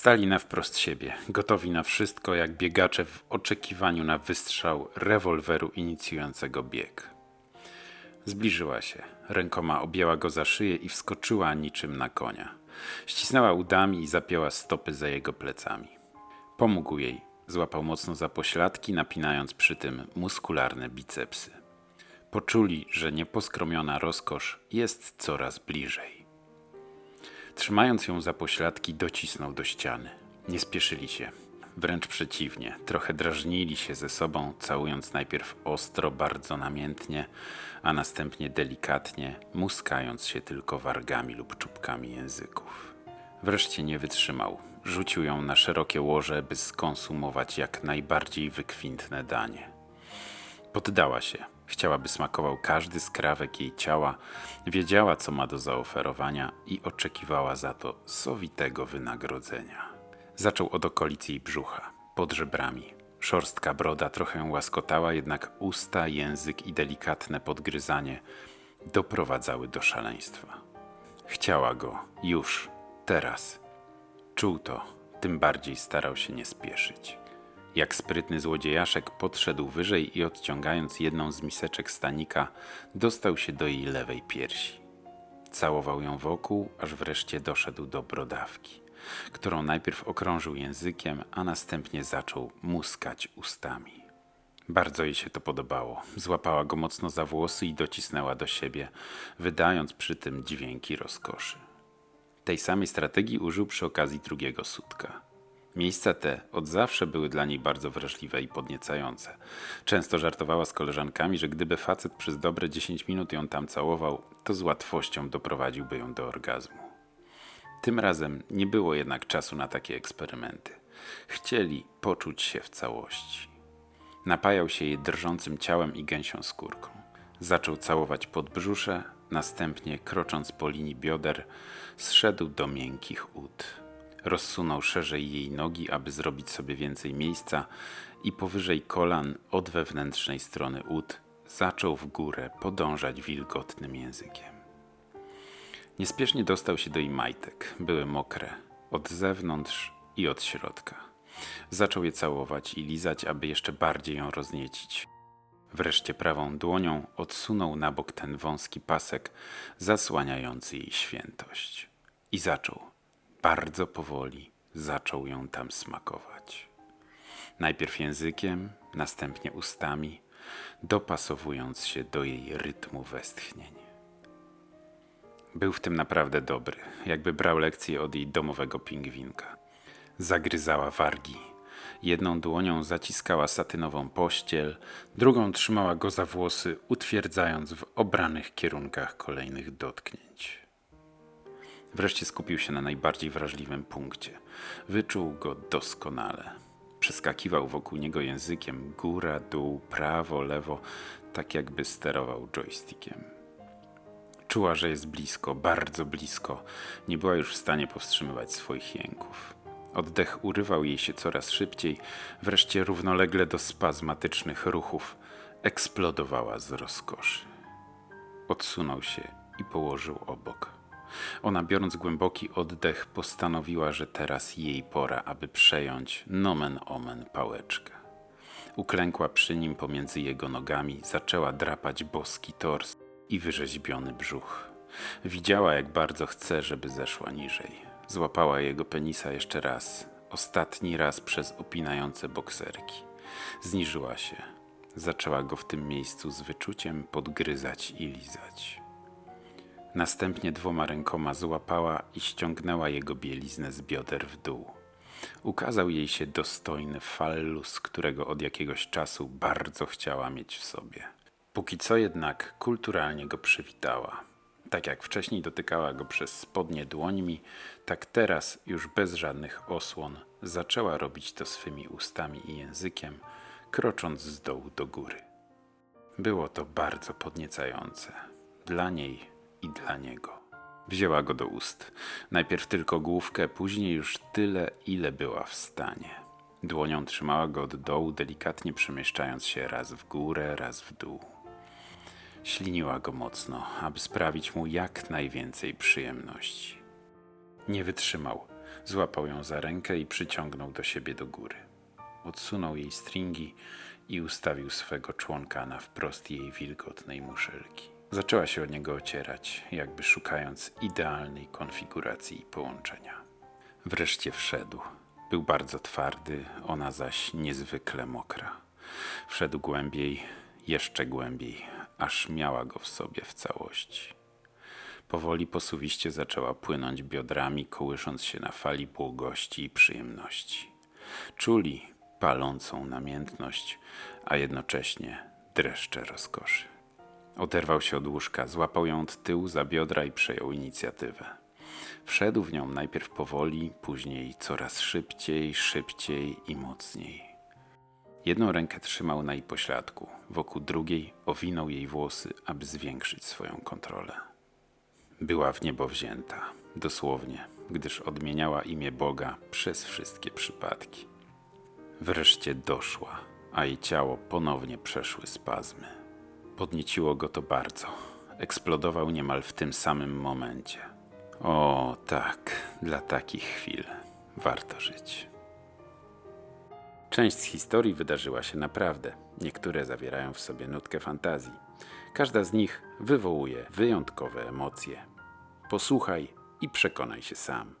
Stali na wprost siebie, gotowi na wszystko, jak biegacze w oczekiwaniu na wystrzał rewolweru inicjującego bieg. Zbliżyła się, rękoma objęła go za szyję i wskoczyła niczym na konia. Ścisnęła udami i zapięła stopy za jego plecami. Pomógł jej, złapał mocno za pośladki, napinając przy tym muskularne bicepsy. Poczuli, że nieposkromiona rozkosz jest coraz bliżej. Trzymając ją za pośladki, docisnął do ściany. Nie spieszyli się. Wręcz przeciwnie, trochę drażnili się ze sobą, całując najpierw ostro, bardzo namiętnie, a następnie delikatnie, muskając się tylko wargami lub czubkami języków. Wreszcie nie wytrzymał. Rzucił ją na szerokie łoże, by skonsumować jak najbardziej wykwintne danie. Poddała się. Chciała, by smakował każdy skrawek jej ciała, wiedziała, co ma do zaoferowania i oczekiwała za to sowitego wynagrodzenia. Zaczął od okolic jej brzucha, pod żebrami. Szorstka broda trochę łaskotała, jednak usta, język i delikatne podgryzanie doprowadzały do szaleństwa. Chciała go już, teraz. Czuł to, tym bardziej starał się nie spieszyć. Jak sprytny złodziejaszek podszedł wyżej i odciągając jedną z miseczek stanika, dostał się do jej lewej piersi. Całował ją wokół, aż wreszcie doszedł do brodawki, którą najpierw okrążył językiem, a następnie zaczął muskać ustami. Bardzo jej się to podobało. Złapała go mocno za włosy i docisnęła do siebie, wydając przy tym dźwięki rozkoszy. Tej samej strategii użył przy okazji drugiego sutka. Miejsca te od zawsze były dla niej bardzo wrażliwe i podniecające. Często żartowała z koleżankami, że gdyby facet przez dobre 10 minut ją tam całował, to z łatwością doprowadziłby ją do orgazmu. Tym razem nie było jednak czasu na takie eksperymenty. Chcieli poczuć się w całości. Napajał się jej drżącym ciałem i gęsią skórką. Zaczął całować pod brzusze, następnie krocząc po linii bioder, zszedł do miękkich ud. Rozsunął szerzej jej nogi, aby zrobić sobie więcej miejsca i powyżej kolan od wewnętrznej strony ud zaczął w górę podążać wilgotnym językiem. Niespiesznie dostał się do jej majtek. Były mokre od zewnątrz i od środka. Zaczął je całować i lizać, aby jeszcze bardziej ją rozniecić. Wreszcie prawą dłonią odsunął na bok ten wąski pasek zasłaniający jej świętość. I zaczął, bardzo powoli, zaczął ją tam smakować. Najpierw językiem, następnie ustami, dopasowując się do jej rytmu westchnień. Był w tym naprawdę dobry, jakby brał lekcję od jej domowego pingwinka. Zagryzała wargi. Jedną dłonią zaciskała satynową pościel, drugą trzymała go za włosy, utwierdzając w obranych kierunkach kolejnych dotknięć. Wreszcie skupił się na najbardziej wrażliwym punkcie. Wyczuł go doskonale. Przeskakiwał wokół niego językiem góra, dół, prawo, lewo, tak jakby sterował joystickiem. Czuła, że jest blisko, bardzo blisko. Nie była już w stanie powstrzymywać swoich jęków. Oddech urywał jej się coraz szybciej, wreszcie równolegle do spazmatycznych ruchów eksplodowała z rozkoszy. Odsunął się i położył obok. Ona, biorąc głęboki oddech, postanowiła, że teraz jej pora, aby przejąć nomen omen pałeczkę. Uklękła przy nim pomiędzy jego nogami, zaczęła drapać boski tors i wyrzeźbiony brzuch. Widziała, jak bardzo chce, żeby zeszła niżej. Złapała jego penisa jeszcze raz, ostatni raz przez opinające bokserki. Zniżyła się. Zaczęła go w tym miejscu z wyczuciem podgryzać i lizać. Następnie dwoma rękoma złapała i ściągnęła jego bieliznę z bioder w dół. Ukazał jej się dostojny fallus, którego od jakiegoś czasu bardzo chciała mieć w sobie. Póki co jednak kulturalnie go przywitała. Tak jak wcześniej dotykała go przez spodnie dłońmi, tak teraz już bez żadnych osłon zaczęła robić to swymi ustami i językiem, krocząc z dołu do góry. Było to bardzo podniecające dla niej i dla niego. Wzięła go do ust. Najpierw tylko główkę, później już tyle, ile była w stanie. Dłonią trzymała go od dołu, delikatnie przemieszczając się raz w górę, raz w dół. Śliniła go mocno, aby sprawić mu jak najwięcej przyjemności. Nie wytrzymał. Złapał ją za rękę i przyciągnął do siebie do góry. Odsunął jej stringi i ustawił swego członka na wprost jej wilgotnej muszelki. Zaczęła się o niego ocierać, jakby szukając idealnej konfiguracji i połączenia. Wreszcie wszedł. Był bardzo twardy, ona zaś niezwykle mokra. Wszedł głębiej, jeszcze głębiej, aż miała go w sobie w całości. Powoli posuwiście zaczęła płynąć biodrami, kołysząc się na fali błogości i przyjemności. Czuli palącą namiętność, a jednocześnie dreszcze rozkoszy. Oderwał się od łóżka, złapał ją od tyłu za biodra i przejął inicjatywę. Wszedł w nią najpierw powoli, później coraz szybciej, szybciej i mocniej. Jedną rękę trzymał na jej pośladku, wokół drugiej owinął jej włosy, aby zwiększyć swoją kontrolę. Była w niebo wzięta, dosłownie, gdyż odmieniała imię Boga przez wszystkie przypadki. Wreszcie doszła, a jej ciało ponownie przeszły spazmy. Podnieciło go to bardzo. Eksplodował niemal w tym samym momencie. O, tak, dla takich chwil warto żyć. Część z historii wydarzyła się naprawdę. Niektóre zawierają w sobie nutkę fantazji. Każda z nich wywołuje wyjątkowe emocje. Posłuchaj i przekonaj się sam.